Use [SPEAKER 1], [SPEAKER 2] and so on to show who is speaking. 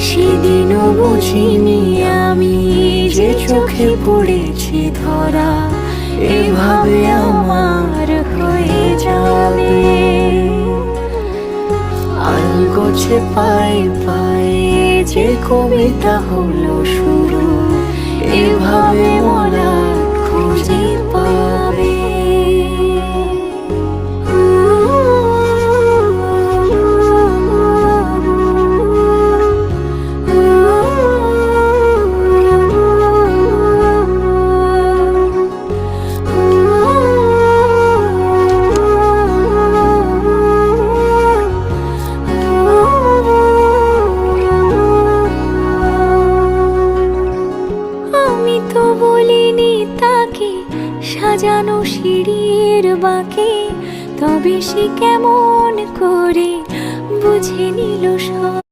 [SPEAKER 1] সেদিনও বুঝিনি আমি যে চোখে পড়েছি ধরা, এভাবে আমার হয়ে যাবে। আলগোছে পায়ে পায়ে যে কবিতা হলো শুরু তো বলিনি তাকে সাজানো সিঁড়ির বাঁকে তবে সে কেমন করে